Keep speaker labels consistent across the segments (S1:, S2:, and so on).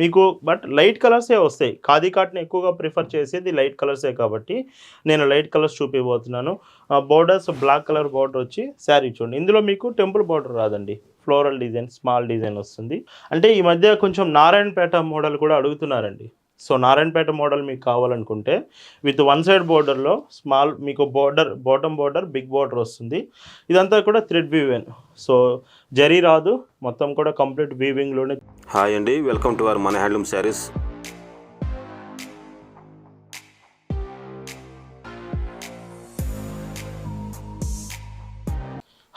S1: మీకు but light కలర్సే వస్తాయి. ఖాదీ కాటన్ ఎక్కువగా ప్రిఫర్ చేసేది లైట్ కలర్సే కాబట్టి నేను లైట్ కలర్స్ చూపిపోతున్నాను బోర్డర్స్ బ్లాక్ కలర్ బోర్డర్ వచ్చి శారీ చూడండి. ఇందులో మీకు టెంపుల్ బోర్డర్ రాదండి. ఫ్లోరల్ డిజైన్ స్మాల్ డిజైన్ వస్తుంది. అంటే ఈ మధ్య కొంచెం నారాయణపేట మోడల్ కూడా అడుగుతున్నారండి. సో నారాయణపేట మోడల్ మీకు కావాలనుకుంటే విత్ వన్ సైడ్ బోర్డర్లో స్మాల్ మీకు border bottom border big border వస్తుంది. ఇదంతా కూడా థ్రెడ్ వీవెన్ సో జరీ రాదు మొత్తం కూడా కంప్లీట్ వీవింగ్లోనే.
S2: హాయ్ అండి వెల్కమ్ టు అవర్ మన హ్యాండ్లూమ్ శారీస్.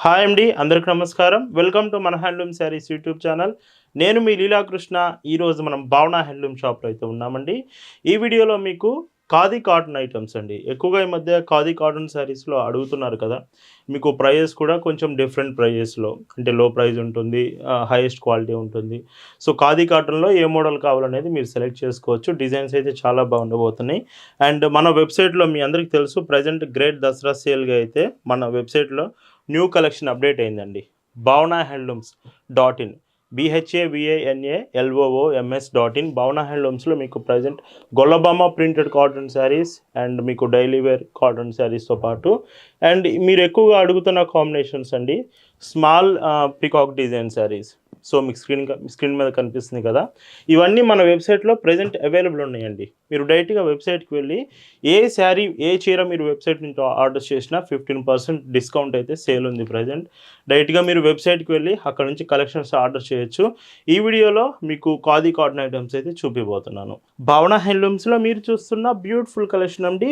S1: హాయ్ అండి అందరికి నమస్కారం. వెల్కమ్ టు మన హ్యాండ్లూమ్ శారీస్ యూట్యూబ్ ఛానల్. నేను మీ లీలాకృష్ణ ఈరోజు మనం భావన హ్యాండ్లూమ్ షాప్లో అయితే ఉన్నామండి. ఈ వీడియోలో మీకు ఖాదీ కాటన్ ఐటమ్స్ అండి. ఎక్కువగా ఈ మధ్య ఖాదీ కాటన్ శారీస్లో అడుగుతున్నారు కదా. మీకు ప్రైజెస్ కూడా కొంచెం డిఫరెంట్ ప్రైజెస్లో అంటే లో ప్రైజ్ ఉంటుంది హైయెస్ట్ క్వాలిటీ ఉంటుంది. సో ఖాదీ కాటన్లో ఏ మోడల్ కావాలనేది మీరు సెలెక్ట్ చేసుకోవచ్చు. డిజైన్స్ అయితే చాలా బాగుండబోతున్నాయి. అండ్ మన వెబ్సైట్లో మీ అందరికీ తెలుసు ప్రజెంట్ గ్రేట్ దసరా సేల్గా అయితే మన వెబ్సైట్లో న్యూ కలెక్షన్ అప్డేట్ అయిందండి. Bhavana handlooms dot in. B H A V A N A L O O M S dot in Bhavana హ్యాండ్లూమ్స్లో మీకు present Gollabhama printed cotton saris and మీకు డైలీ వేర్ కాటన్ శారీస్తో పాటు. And మీరు ఎక్కువగా అడుగుతున్న combinations అండి small peacock design saris so మీకు screen screen మీద కనిపిస్తుంది కదా. ఇవన్నీ మన వెబ్సైట్లో ప్రజెంట్ అవైలబుల్ ఉన్నాయండి. మీరు డైరెక్ట్గా వెబ్సైట్కి వెళ్ళి ఏ శారీ ఏ చీర మీరు వెబ్సైట్ నుంచి ఆర్డర్ చేసినా ఫిఫ్టీన్ పర్సెంట్ డిస్కౌంట్ అయితే సేల్ ఉంది ప్రజెంట్. డైరెక్ట్గా మీరు వెబ్సైట్కి వెళ్ళి అక్కడ నుంచి కలెక్షన్స్ ఆర్డర్ చేయొచ్చు. ఈ వీడియోలో మీకు ఖాదీ కాటన్ ఐటమ్స్ అయితే చూపిపోతున్నాను భవన హ్యాండ్లూమ్స్లో మీరు చూస్తున్న బ్యూటిఫుల్ కలెక్షన్ అండి.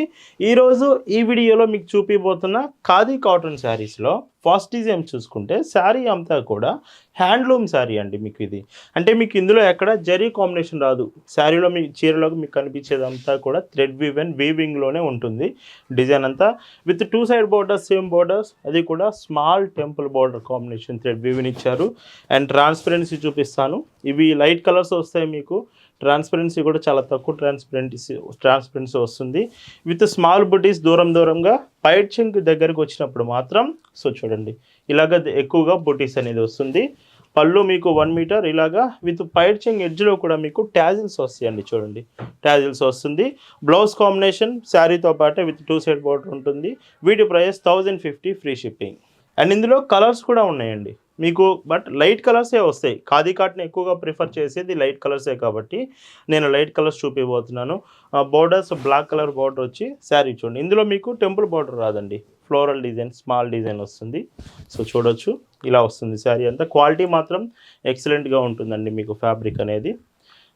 S1: ఈరోజు ఈ వీడియోలో మీకు చూపిపోతున్న ఖాదీ కాటన్ శారీస్లో ఫస్ట్ డిజైన్ చూసుకుంటే శారీ అంతా కూడా హ్యాండ్లూమ్ శారీ అండి మీకు ఇది. అంటే మీకు ఇందులో ఎక్కడ జరీ కాంబినేషన్ రాదు. శారీలో మీ చీరలోకి మీకు కనిపించేదంతా కూడా థ్రెడ్ వివెన్ వీవింగ్లోనే ఉంటుంది. డిజైన్ అంతా with two side borders same borders అది కూడా small temple border combination thread woven ఇచ్చారు. అండ్ ట్రాన్స్పరెన్సీ చూపిస్తాను. ఇవి లైట్ కలర్స్ వస్తాయి మీకు. ట్రాన్స్పరెన్సీ కూడా చాలా తక్కువ ట్రాన్స్పరెన్సీ ట్రాన్స్పరెన్సీ వస్తుంది. విత్ స్మాల్ బుటీస్ దూరం దూరంగా పైట్ చింక్ దగ్గరకు వచ్చినప్పుడు మాత్రం సో చూడండి ఇలాగ ఎక్కువగా బొటీస్ అనేది వస్తుంది. పళ్ళు మీకు వన్ మీటర్ ఇలాగా విత్ పైడ్చింగ్ ఎడ్జ్లో కూడా మీకు ట్యాజిల్స్ వస్తాయండి చూడండి. ట్యాజిల్స్ వస్తుంది. బ్లౌజ్ కాంబినేషన్ శారీతో పాటే విత్ టూ సైడ్ బోర్డర్ ఉంటుంది. వీటి price thousand fifty free shipping and ఇందులో కలర్స్ కూడా ఉన్నాయండి. మీకు బట్ లైట్ కలర్సే వస్తాయి. ఖాదీ కాటన్ ఎక్కువగా ప్రిఫర్ చేసేది లైట్ కలర్సే కాబట్టి నేను లైట్ కలర్స్ చూపిపోతున్నాను బోర్డర్స్ బ్లాక్ కలర్ బోర్డర్ వచ్చి శారీ చూడండి. ఇందులో మీకు టెంపుల్ బోర్డర్ రాదండి. ఫ్లోరల్ డిజైన్ స్మాల్ డిజైన్ వస్తుంది. సో చూడొచ్చు ఇలా వస్తుంది శారీ అంతా. క్వాలిటీ మాత్రం ఎక్సలెంట్గా ఉంటుందండి మీకు ఫ్యాబ్రిక్ అనేది.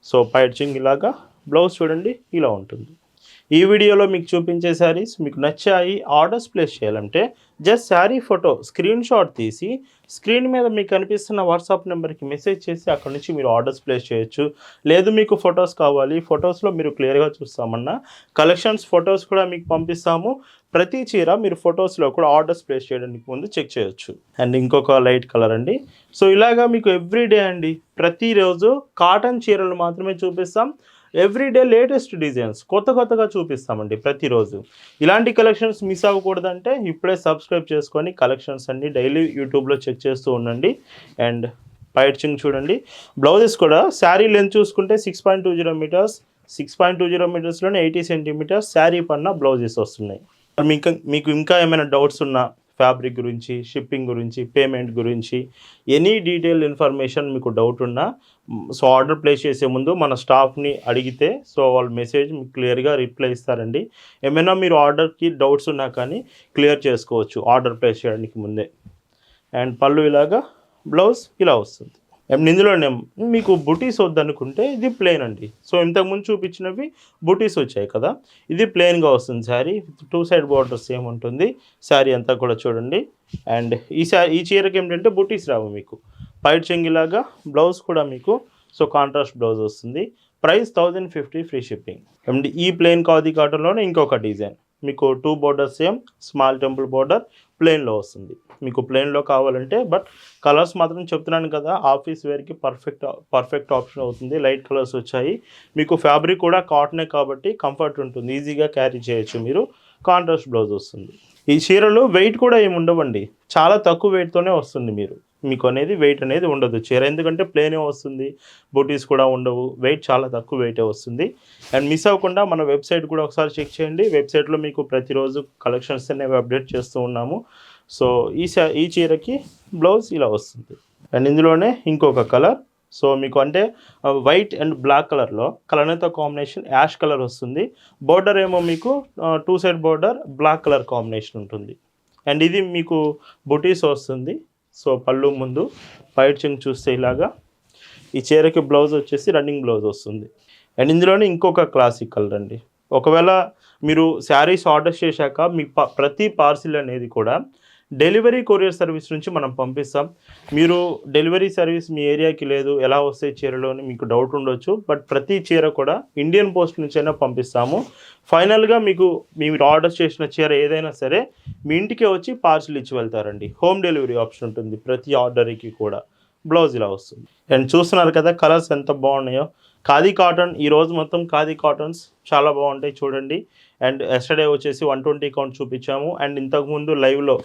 S1: సో పైచింగ్ ఇలాగా బ్లౌజ్ చూడండి ఇలా ఉంటుంది. ఈ వీడియోలో మీకు చూపించే శారీస్ మీకు నచ్చాయి ఆర్డర్స్ ప్లేస్ చేయాలంటే just sari photo screen shot తీసి స్క్రీన్ మీద మీకు కనిపిస్తున్న వాట్సాప్ నెంబర్కి మెసేజ్ చేసి అక్కడ నుంచి మీరు ఆర్డర్స్ ప్లేస్ చేయొచ్చు. లేదు మీకు ఫొటోస్ కావాలి ఫొటోస్లో మీరు క్లియర్గా చూస్తామన్నా కలెక్షన్స్ ఫొటోస్ కూడా మీకు పంపిస్తాము. ప్రతి చీర మీరు ఫొటోస్లో కూడా ఆర్డర్స్ ప్లేస్ చేయడానికి ముందు చెక్ చేయొచ్చు. అండ్ ఇంకొక లైట్ కలర్ అండి. సో ఇలాగా మీకు ఎవ్రీడే అండి. ప్రతిరోజు కాటన్ చీరలు మాత్రమే చూపిస్తాం. ఎవ్రీడే లేటెస్ట్ డిజైన్స్ కొత్త కొత్తగా చూపిస్తామండి ప్రతిరోజు. ఇలాంటి కలెక్షన్స్ మిస్ అవ్వకూడదంటే ఇప్పుడే సబ్స్క్రైబ్ చేసుకొని కలెక్షన్స్ అన్ని డైలీ యూట్యూబ్లో చెక్ చేస్తూ ఉండండి. అండ్ పైచింగ్ చూడండి. బ్లౌజెస్ కూడా శారీ లెంత్ చూసుకుంటే six point two zero metres six point two zero మీటర్స్లోనే eighty centimetres sari పన్న బ్లౌజెస్ వస్తున్నాయి. మీకు మీకు ఇంకా ఏమైనా డౌట్స్ ఉన్నా ఫ్యాబ్రిక్ గురించి షిప్పింగ్ గురించి పేమెంట్ గురించి ఎనీ డీటెయిల్ ఇన్ఫర్మేషన్ మీకు డౌట్ ఉన్నా సో ఆర్డర్ ప్లేస్ చేసే ముందు మన స్టాఫ్ని అడిగితే సో వాళ్ళ మెసేజ్ మీకు క్లియర్గా రిప్లై ఇస్తారండి. ఏమైనా మీరు ఆర్డర్కి డౌట్స్ ఉన్నా కానీ క్లియర్ చేసుకోవచ్చు ఆర్డర్ ప్లేస్ చేయడానికి ముందే. అండ్ పళ్ళు ఇలాగా బ్లౌజ్ ఇలా వస్తుంది. ఇందులోనే మీకు బుటీస్ వద్దనుకుంటే ఇది ప్లెయిన్ అండి. సో ఇంతకుముందు చూపించినవి బుటీస్ వచ్చాయి కదా. ఇది ప్లెయిన్గా వస్తుంది sari. Two side border same ఉంటుంది. శారీ అంతా కూడా చూడండి. అండ్ ఈ శారీ ఈ చీరకి ఏంటంటే బుటీస్ రావు మీకు. పైట్ చెంగిలాగా బ్లౌజ్ కూడా మీకు. సో కాంట్రాస్ట్ బ్లౌజ్ వస్తుంది. Price thousand fifty free shipping and ఈ ప్లెయిన్ కాది కాటన్లోనే ఇంకొక డిజైన్ మీకు two border same small temple border ప్లెయిన్లో వస్తుంది. మీకు ప్లెయిన్లో కావాలంటే బట్ కలర్స్ మాత్రం చెప్తున్నాను కదా ఆఫీస్ వేర్కి పర్ఫెక్ట్ పర్ఫెక్ట్ ఆప్షన్ అవుతుంది. లైట్ కలర్స్ వచ్చాయి. మీకు ఫ్యాబ్రిక్ కూడా కాటనే కాబట్టి కంఫర్ట్ ఉంటుంది. ఈజీగా క్యారీ చేయొచ్చు మీరు. కాంట్రాస్ట్ బ్లౌజ్ వస్తుంది. ఈ చీరలు వెయిట్ కూడా ఏమి ఉండవండి. చాలా తక్కువ వెయిట్తోనే వస్తుంది మీరు. మీకు అనేది వెయిట్ అనేది ఉండదు. చీర ఎందుకంటే ప్లేనే వస్తుంది. బూటీస్ కూడా ఉండవు. వెయిట్ చాలా తక్కువ వెయిటే వస్తుంది. అండ్ మిస్ అవ్వకుండా మన వెబ్సైట్ కూడా ఒకసారి చెక్ చేయండి. వెబ్సైట్లో మీకు ప్రతిరోజు కలెక్షన్స్ అనేవి అప్డేట్ చేస్తూ ఉన్నాము. సో ఈ సా ఈ చీరకి బ్లౌజ్ ఇలా వస్తుంది. అండ్ ఇందులోనే ఇంకొక కలర్ సో మీకు అంటే వైట్ అండ్ బ్లాక్ కలర్లో కలర్తో కాంబినేషన్ యాష్ కలర్ వస్తుంది. బోర్డర్ ఏమో మీకు two side border black colour combination ఉంటుంది. అండ్ ఇది మీకు బుటీస్ వస్తుంది. సో పళ్ళు ముందు పైట్ చింగ్ చూస్తే ఇలాగా ఈ చీరకి బ్లౌజ్ వచ్చేసి రన్నింగ్ బ్లౌజ్ వస్తుంది. అండ్ ఇందులోనే ఇంకొక క్లాసిక్ కలర్ అండి. ఒకవేళ మీరు శారీస్ ఆర్డర్ చేశాక మీ ప ప్రతి పార్సిల్ అనేది కూడా డెలివరీ కొరియర్ సర్వీస్ నుంచి మనం పంపిస్తాం. మీరు డెలివరీ సర్వీస్ మీ ఏరియాకి లేదు ఎలా వస్తాయి చీరలు అని మీకు డౌట్ ఉండొచ్చు బట్ ప్రతి చీర కూడా ఇండియన్ పోస్ట్ నుంచి అయినా పంపిస్తాము ఫైనల్గా మీకు మీరు ఆర్డర్ చేసిన చీర ఏదైనా సరే మీ ఇంటికే వచ్చి పార్సిల్ ఇచ్చి వెళ్తారండి. హోమ్ డెలివరీ ఆప్షన్ ఉంటుంది ప్రతి ఆర్డర్కి కూడా. బ్లౌజ్ ఇలా వస్తుంది. అండ్ చూస్తున్నారు కదా కలర్స్ ఎంత బాగున్నాయో. ఖాదీ కాటన్ ఈరోజు మొత్తం ఖాదీ కాటన్స్ చాలా బాగుంటాయి చూడండి. అండ్ ఎస్టర్డే వచ్చేసి వన్ ట్వంటీ కౌంట్ చూపించాము. అండ్ ఇంతకుముందు లైవ్లో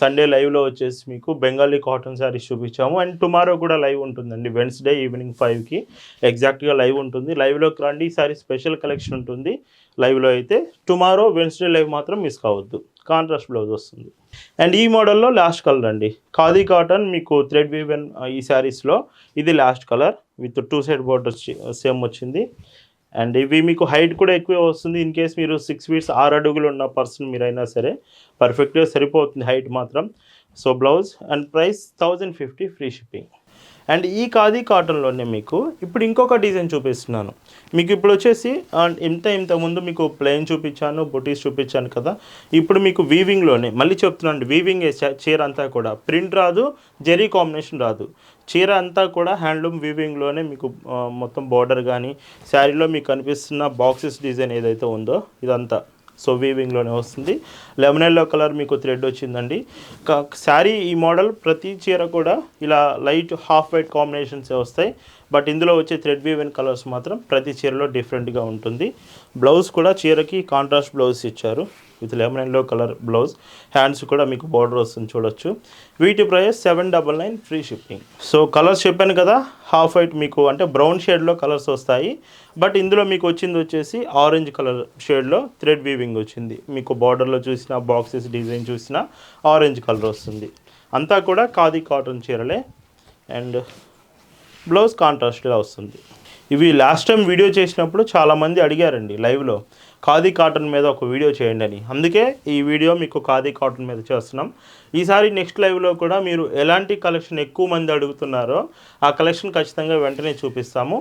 S1: సండే లైవ్లో వచ్చేసి మీకు బెంగాలీ కాటన్ శారీస్ చూపించాము. అండ్ టుమారో కూడా లైవ్ ఉంటుందండి వెన్స్డే ఈవినింగ్ ఫైవ్కి ఎగ్జాక్ట్గా లైవ్ ఉంటుంది. లైవ్లోకి రండి ఈసారి స్పెషల్ కలెక్షన్ ఉంటుంది. లైవ్లో అయితే టుమారో వెన్స్డే లైవ్ మాత్రం మిస్ కావద్దు. కాంట్రాస్ట్ బ్లౌజ్ వస్తుంది. అండ్ ఈ మోడల్లో లాస్ట్ కలర్ అండి. ఖాదీ కాటన్ మీకు థ్రెడ్ వీవెన్ ఈ శారీస్లో ఇది last colour with two side border same వచ్చింది. అండ్ ఇవి మీకు హైట్ కూడా ఎక్కువే వస్తుంది. ఇన్ కేస్ మీరు సిక్స్ ఫీట్స్ ఆరు అడుగులు ఉన్న పర్సన్ మీరైనా సరే పర్ఫెక్ట్గా సరిపోతుంది హైట్ మాత్రం. So blouse and price thousand fifty free shipping and ఈ ఖాదీ కాటన్లోనే మీకు ఇప్పుడు ఇంకొక డిజైన్ చూపిస్తున్నాను. మీకు ఇప్పుడు వచ్చేసి అండ్ ఇంత ఇంత ముందు మీకు ప్లెయిన్ చూపించాను బొటీస్ చూపించాను కదా. ఇప్పుడు మీకు వీవింగ్లోనే మళ్ళీ చెప్తున్నాను వీవింగ్ చీర అంతా కూడా ప్రింట్ రాదు జెరీ కాంబినేషన్ రాదు. చీర అంతా కూడా హ్యాండ్లూమ్ వీవింగ్లోనే మీకు మొత్తం బార్డర్ కానీ శారీలో మీకు కనిపిస్తున్న బాక్సెస్ డిజైన్ ఏదైతే ఉందో ఇదంతా. సో వీవింగ్లోనే వస్తుంది. లెమన్ ఎల్లో కలర్ మీకు థ్రెడ్ వచ్చిందండి. శారీ ఈ మోడల్ ప్రతి చీర కూడా ఇలా లైట్ హాఫ్ వైట్ కాంబినేషన్స్ వస్తాయి. బట్ ఇందులో వచ్చే థ్రెడ్ వీవెన్ కలర్స్ మాత్రం ప్రతి చీరలో డిఫరెంట్గా ఉంటుంది. బ్లౌజ్ కూడా చీరకి కాంట్రాస్ట్ బ్లౌజ్ ఇచ్చారు. With lemon yellow colour blouse. Hands కూడా మీకు బార్డర్ వస్తుంది చూడొచ్చు. వీటి price seven double nine free shipping. So colours చెప్పాను కదా హాఫ్ వైట్ మీకు అంటే బ్రౌన్ షేడ్లో కలర్స్ వస్తాయి. బట్ ఇందులో మీకు వచ్చింది వచ్చేసి ఆరెంజ్ కలర్ షేడ్లో థ్రెడ్ వీవింగ్ వచ్చింది. మీకు బార్డర్లో చూసిన బాక్సెస్ డిజైన్ చూసిన ఆరెంజ్ కలర్ వస్తుంది. అంతా కూడా ఖాదీ కాటన్ చీరలే. అండ్ బ్లౌజ్ కాంట్రాస్ట్గా వస్తుంది. ఇవి లాస్ట్ టైం వీడియో చేసినప్పుడు చాలామంది అడిగారండి లైవ్లో ఖాదీ కాటన్ మీద ఒక వీడియో చేయండి అని. అందుకే ఈ వీడియో మీకు ఖాదీ కాటన్ మీద చేస్తున్నాం. ఈసారి నెక్స్ట్ లైవ్లో కూడా మీరు ఎలాంటి కలెక్షన్ ఎక్కువ మంది అడుగుతున్నారో ఆ కలెక్షన్ ఖచ్చితంగా వెంటనే చూపిస్తాము.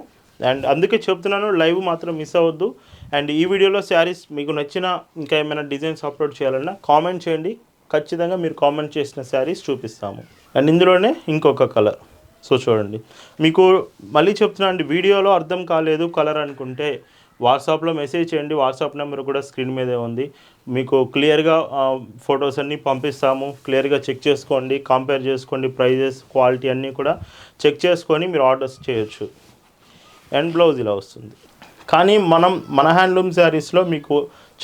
S1: అండ్ అందుకే చెప్తున్నాను లైవ్ మాత్రం మిస్ అవ్వద్దు. అండ్ ఈ వీడియోలో శారీస్ మీకు నచ్చిన ఇంకా ఏమైనా డిజైన్స్ అప్లోడ్ చేయాలన్నా కామెంట్ చేయండి. ఖచ్చితంగా మీరు కామెంట్ చేసిన శారీస్ చూపిస్తాము. అండ్ ఇందులోనే ఇంకొక కలర్. సో చూడండి. మీకు మళ్ళీ చెప్తున్నా అండి వీడియోలో అర్థం కాలేదు కలర్ అనుకుంటే వాట్సాప్లో మెసేజ్ చేయండి. వాట్సాప్ నెంబర్ కూడా స్క్రీన్ మీదే ఉంది. మీకు క్లియర్గా ఫొటోస్ అన్నీ పంపిస్తాము. క్లియర్గా చెక్ చేసుకోండి కంపేర్ చేసుకోండి ప్రైజెస్ క్వాలిటీ అన్నీ కూడా చెక్ చేసుకొని మీరు ఆర్డర్స్ చేయొచ్చు. అండ్ బ్లౌజ్ ఇలా వస్తుంది. కానీ మనం మన హ్యాండ్లూమ్ శారీస్లో మీకు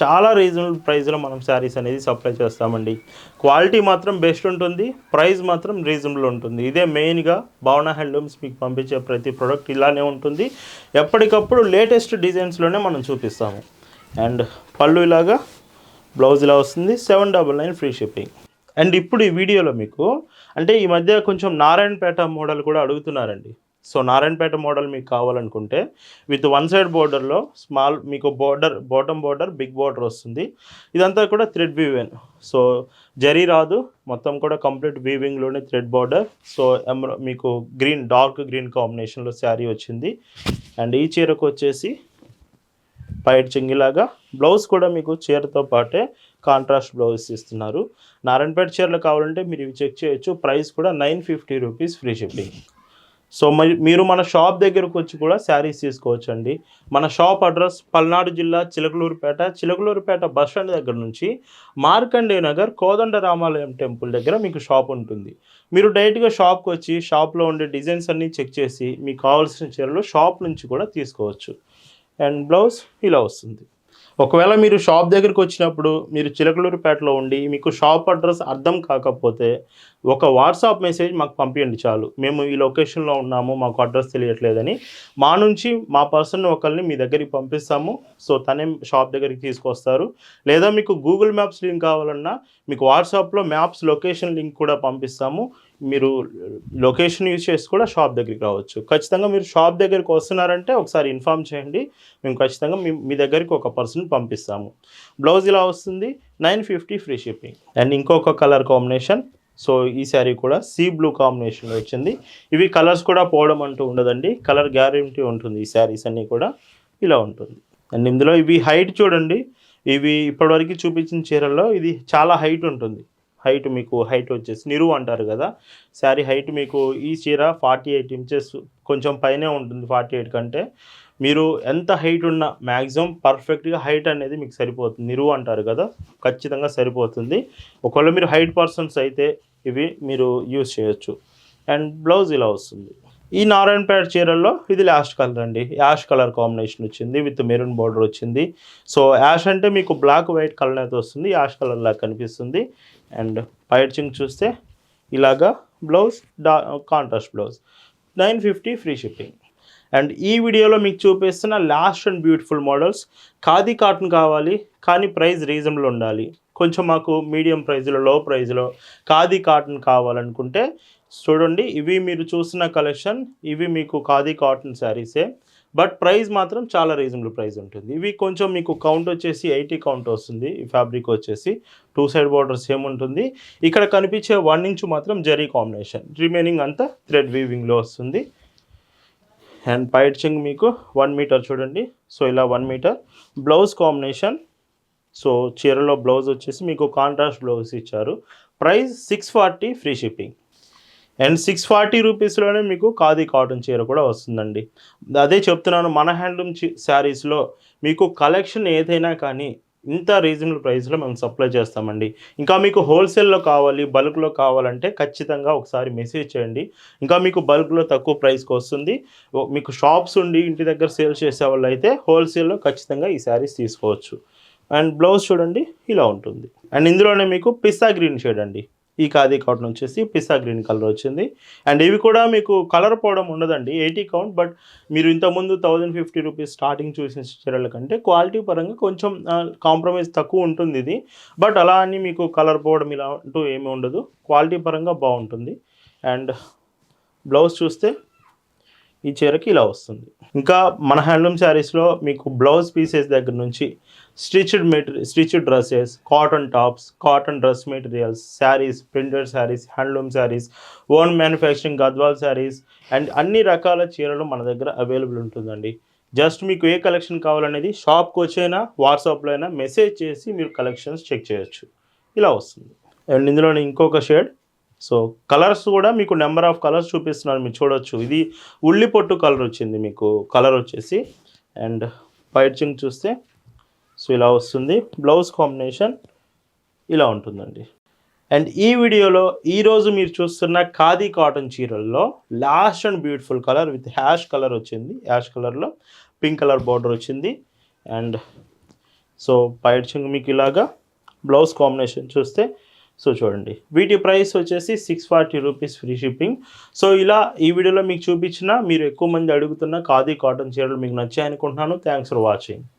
S1: చాలా రీజనబుల్ ప్రైస్లో మనం శారీస్ అనేది సప్లై చేస్తామండి. క్వాలిటీ మాత్రం బెస్ట్ ఉంటుంది ప్రైస్ మాత్రం రీజనబుల్ ఉంటుంది. ఇదే మెయిన్గా భావన హ్యాండ్లూమ్స్ మీకు పంపించే ప్రతి ప్రోడక్ట్ ఇలానే ఉంటుంది. ఎప్పటికప్పుడు లేటెస్ట్ డిజైన్స్లోనే మనం చూపిస్తాము. అండ్ పళ్ళు ఇలాగా బ్లౌజ్ ఇలా వస్తుంది seven double nine free shipping and ఇప్పుడు ఈ వీడియోలో మీకు అంటే ఈ మధ్య కొంచెం నారాయణపేట మోడల్ కూడా అడుగుతున్నారండి. సో నారాయణపేట మోడల్ మీకు కావాలనుకుంటే విత్ వన్ సైడ్ బోర్డర్లో స్మాల్ మీకు border bottom border big border వస్తుంది. ఇదంతా కూడా థ్రెడ్ వీవెన్ సో జరీ రాదు. మొత్తం కూడా కంప్లీట్ వీవింగ్లోనే థ్రెడ్ బార్డర్. సో మీకు గ్రీన్ డార్క్ గ్రీన్ కాంబినేషన్లో శారీ వచ్చింది. అండ్ ఈ చీరకు వచ్చేసి పైట్ చెంగిలాగా. బ్లౌజ్ కూడా మీకు చీరతో పాటే కాంట్రాస్ట్ బ్లౌజ్ ఇస్తున్నారు. నారాయణపేట చీరలు కావాలంటే మీరు ఇవి చెక్ చేయొచ్చు. ప్రైస్ కూడా nine fifty rupees free shipping. So మరి మీరు మన షాప్ దగ్గరకు వచ్చి కూడా శారీస్ తీసుకోవచ్చు అండి మన షాప్ అడ్రస్ పల్నాడు జిల్లా చిలకలూరుపేట చిలకలూరుపేట బస్ స్టాండ్ దగ్గర నుంచి మార్కండే నగర్ కోదండ రామాలయం టెంపుల్ దగ్గర మీకు షాప్ ఉంటుంది. మీరు డైరెక్ట్గా షాప్కి వచ్చి షాప్లో ఉండే డిజైన్స్ అన్నీ చెక్ చేసి మీకు కావాల్సిన చీరలు షాప్ నుంచి కూడా తీసుకోవచ్చు. అండ్ బ్లౌజ్ ఇలా వస్తుంది. ఒకవేళ మీరు షాప్ దగ్గరికి వచ్చినప్పుడు మీరు చిలకలూరుపేటలో ఉండి మీకు షాప్ అడ్రస్ అర్థం కాకపోతే ఒక వాట్సాప్ మెసేజ్ మాకు పంపించండి చాలు. మేము ఈ లొకేషన్లో ఉన్నాము మాకు అడ్రస్ తెలియట్లేదని. మా నుంచి మా పర్సన్ ఒకరిని మీ దగ్గరికి పంపిస్తాము. సో తనే షాప్ దగ్గరికి తీసుకొస్తారు. లేదా మీకు గూగుల్ మ్యాప్స్ లింక్ కావాలన్నా మీకు వాట్సాప్లో మ్యాప్స్ లొకేషన్ లింక్ కూడా పంపిస్తాము. మీరు లొకేషన్ యూజ్ చేసి కూడా షాప్ దగ్గరికి రావచ్చు. ఖచ్చితంగా మీరు షాప్ దగ్గరికి వస్తున్నారంటే ఒకసారి ఇన్ఫామ్ చేయండి. మేము ఖచ్చితంగా మీ మీ దగ్గరికి ఒక పర్సన్ పంపిస్తాము. బ్లౌజ్ ఇలా వస్తుంది. Nine fifty free shipping. And ఇంకొక కలర్ కాంబినేషన్. సో ఈ శారీ కూడా సీ బ్లూ కాంబినేషన్లో వచ్చింది. ఇవి కలర్స్ కూడా పోవడం అంటూ ఉండదండి. కలర్ గ్యారెంటీ ఉంటుంది ఈ శారీస్ అన్నీ కూడా. ఇలా ఉంటుంది. అండ్ ఇందులో ఇవి హైట్ చూడండి. ఇవి ఇప్పటివరకు చూపించిన చీరల్లో ఇది చాలా హైట్ ఉంటుంది. హైట్ మీకు హైట్ వచ్చేసి నిరువు అంటారు కదా. శారీ హైట్ మీకు ఈ చీర ఫార్టీ ఎయిట్ ఇంచెస్ కొంచెం పైనే ఉంటుంది ఫార్టీ ఎయిట్ కంటే. మీరు ఎంత హైట్ ఉన్నా మ్యాక్సిమం పర్ఫెక్ట్గా హైట్ అనేది మీకు సరిపోతుంది. నిరువు అంటారు కదా ఖచ్చితంగా సరిపోతుంది. ఒకవేళ మీరు హైట్ పర్సన్స్ అయితే ఇవి మీరు యూజ్ చేయొచ్చు. అండ్ బ్లౌజ్ ఇలా వస్తుంది. ఈ నారాయణపేట చీరల్లో ఇది లాస్ట్ కలర్ అండి. యాష్ కలర్ కాంబినేషన్ వచ్చింది విత్ మెరూన్ బార్డర్ వచ్చింది. సో యాష్ అంటే మీకు బ్లాక్ వైట్ కలర్ అయితే వస్తుంది. యాష్ కలర్ లాగా కనిపిస్తుంది. అండ్ పైచింగ్ చూస్తే ఇలాగా బ్లౌజ్ డా contrast blouse nine fifty free shipping and ఈ వీడియోలో మీకు చూపిస్తున్న last and beautiful models khadi cotton కావాలి కానీ ప్రైస్ రీజనబుల్ ఉండాలి. కొంచెం మాకు మీడియం ప్రైజ్లో లో ప్రైజ్లో ఖాదీ కాటన్ కావాలనుకుంటే చూడండి. ఇవి మీరు చూసిన కలెక్షన్ ఇవి మీకు ఖాదీ కాటన్ శారీసే బట్ ప్రైస్ మాత్రం చాలా రీజనబుల్ ప్రైస్ ఉంటుంది. ఇవి కొంచెం మీకు కౌంట్ వచ్చేసి ఎయిటీ కౌంట్ వస్తుంది. ఈ ఫ్యాబ్రిక్ వచ్చేసి టూ సైడ్ బార్డర్ సేమ్ ఉంటుంది. ఇక్కడ కనిపించే వన్ ఇంచు మాత్రం జరీ కాంబినేషన్ రిమైనింగ్ అంతా థ్రెడ్ వీవింగ్లో వస్తుంది. అండ్ పైడ్చింగ్ మీకు వన్ మీటర్ చూడండి. సో ఇలా one metre blouse combination so చీరలో బ్లౌజ్ వచ్చేసి మీకు కాంట్రాస్ట్ బ్లౌజ్ ఇచ్చారు. Price six forty free shipping and six forty రూపీస్లోనే మీకు ఖాదీ కాటన్ చీర కూడా వస్తుందండి. అదే చెప్తున్నాను మన హ్యాండ్లూమ్ శారీస్లో మీకు కలెక్షన్ ఏదైనా కానీ ఇంత రీజనబుల్ ప్రైస్లో మేము సప్లై చేస్తామండి. ఇంకా మీకు హోల్సేల్లో కావాలి బల్క్లో కావాలంటే ఖచ్చితంగా ఒకసారి మెసేజ్ చేయండి. ఇంకా మీకు బల్క్లో తక్కువ ప్రైస్కి వస్తుంది. మీకు షాప్స్ ఉండి ఇంటి దగ్గర సేల్ చేసే వాళ్ళు అయితే హోల్సేల్లో ఖచ్చితంగా ఈ శారీస్ తీసుకోవచ్చు. అండ్ బ్లౌజ్ చూడండి ఇలా ఉంటుంది. అండ్ ఇందులోనే మీకు పిస్తా గ్రీన్ షేడ్ అండి. ఈ ఖాదీ కాటన్ వచ్చేసి పిస్తా గ్రీన్ కలర్ వచ్చింది. అండ్ ఇవి కూడా మీకు కలర్ పోవడం ఉండదండి ఎయిటీ కౌంట్ బట్ మీరు ఇంతకుముందు థౌజండ్ ఫిఫ్టీ రూపీస్ స్టార్టింగ్ చూసిన చీరల కంటే క్వాలిటీ పరంగా కొంచెం కాంప్రమైజ్ తక్కువ ఉంటుంది ఇది. బట్ అలా అని మీకు కలర్ పోవడం ఇలా అంటూ ఏమీ ఉండదు క్వాలిటీ పరంగా బాగుంటుంది. అండ్ బ్లౌజ్ చూస్తే ఈ చీరకి ఇలా వస్తుంది. ఇంకా మన హ్యాండ్లూమ్ శారీస్లో మీకు బ్లౌజ్ పీసెస్ దగ్గర నుంచి stitched material stitched dresses cotton tops cotton dress materials saris printed saris handloom saris own manufacturing Gadwal saris and అన్ని రకాల చీరలు మన దగ్గర అవైలబుల్ ఉంటుందండి. జస్ట్ మీకు ఏ కలెక్షన్ కావాలనేది షాప్కి వచ్చైనా వాట్సాప్లో అయినా మెసేజ్ చేసి మీరు కలెక్షన్స్ చెక్ చేయొచ్చు. ఇలా వస్తుంది. అండ్ ఇందులోనే ఇంకొక షేడ్ సో కలర్స్ కూడా మీకు నెంబర్ ఆఫ్ కలర్స్ చూపిస్తున్నాను మీరు చూడొచ్చు. ఇది ఉల్లి పొట్టు కలర్ వచ్చింది మీకు కలర్ వచ్చేసి. అండ్ పైచింగ్ చూస్తే సో ఇలా వస్తుంది. బ్లౌజ్ కాంబినేషన్ ఇలా ఉంటుందండి. అండ్ ఈ వీడియోలో ఈరోజు మీరు చూస్తున్న khadi cotton చీరల్లో last and beautiful colour with ash colour వచ్చింది. యాష్ కలర్లో పింక్ కలర్ బార్డర్ వచ్చింది. అండ్ సో పైచింగ్ మీకు ఇలాగా బ్లౌజ్ కాంబినేషన్ చూస్తే సో చూడండి. వీటి ప్రైస్ వచ్చేసి six forty rupees free shipping so ఇలా ఈ వీడియోలో మీకు చూపించిన మీరు ఎక్కువ మంది అడుగుతున్న ఖాదీ కాటన్ చీరలు మీకు నచ్చాయి అనుకుంటున్నాను థ్యాంక్స్ ఫర్ వాచింగ్